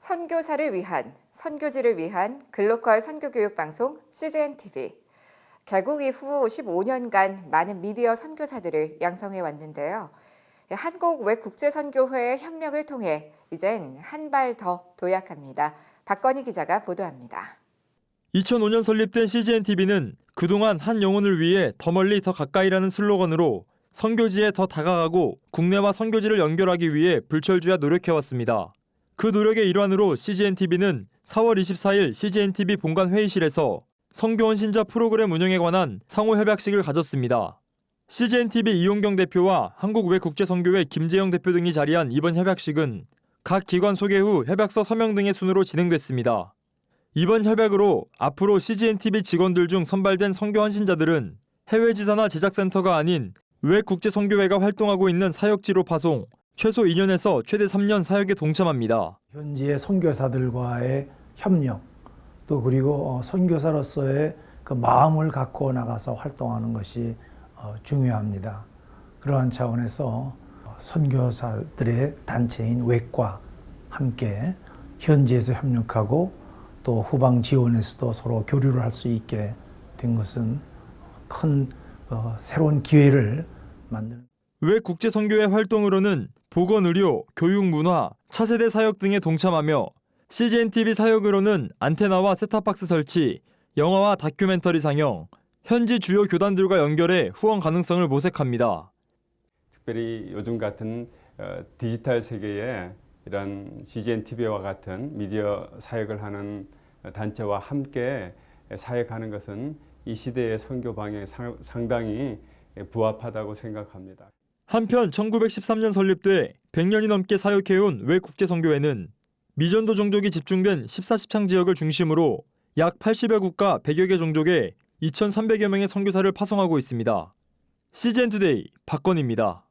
선교사를 위한, 선교지를 위한 글로컬 선교교육 방송 CGN TV. 개국 이후 15년간 많은 미디어 선교사들을 양성해 왔는데요. 한국 외 국제선교회의 협력을 통해 이젠 한 발 더 도약합니다. 박건희 기자가 보도합니다. 2005년 설립된 CGN TV는 그동안 한 영혼을 위해 더 멀리 더 가까이라는 슬로건으로 선교지에 더 다가가고 국내와 선교지를 연결하기 위해 불철주야 노력해 왔습니다. 그 노력의 일환으로 CGN TV는 4월 24일 CGN TV 본관 회의실에서 선교원 신자 프로그램 운영에 관한 상호 협약식을 가졌습니다. CGN TV 이용경 대표와 한국외국제선교회 김재영 대표 등이 자리한 이번 협약식은 각 기관 소개 후 협약서 서명 등의 순으로 진행됐습니다. 이번 협약으로 앞으로 CGN TV 직원들 중 선발된 선교 헌신자들은 해외 지사나 제작센터가 아닌 외국제 선교회가 활동하고 있는 사역지로 파송, 최소 2년에서 최대 3년 사역에 동참합니다. 현지의 선교사들과의 협력 또 그리고 어, 선교사로서의 그 마음을 갖고 나가서 활동하는 것이 어, 중요합니다. 그러한 차원에서 어, 선교사들의 단체인 외과 함께 현지에서 협력하고 또 후방 지원에서도 서로 교류를 할 수 있게 된 것은 큰 어, 새로운 기회를 만드는. 외국제 선교회 활동으로는 보건 의료, 교육 문화, 차세대 사역 등에 동참하며 CGN TV 사역으로는 안테나와 셋탑박스 설치, 영화와 다큐멘터리 상영, 현지 주요 교단들과 연결해 후원 가능성을 모색합니다. 특별히 요즘 같은 어, 디지털 세계에 이런 CGN TV와 같은 미디어 사역을 하는 단체와 함께 사역하는 것은 이 시대의 선교 방향에 상- 상당히 부합하다고 생각합니다. 한편 1913년 설립돼 100년이 넘게 사역해온 외국제선교회는 미전도 종족이 집중된 14시창 지역을 중심으로 약 80여 국가 100여 개 종족에 2,300여 명의 선교사를 파송하고 있습니다. CGN 투데이 박건입니다.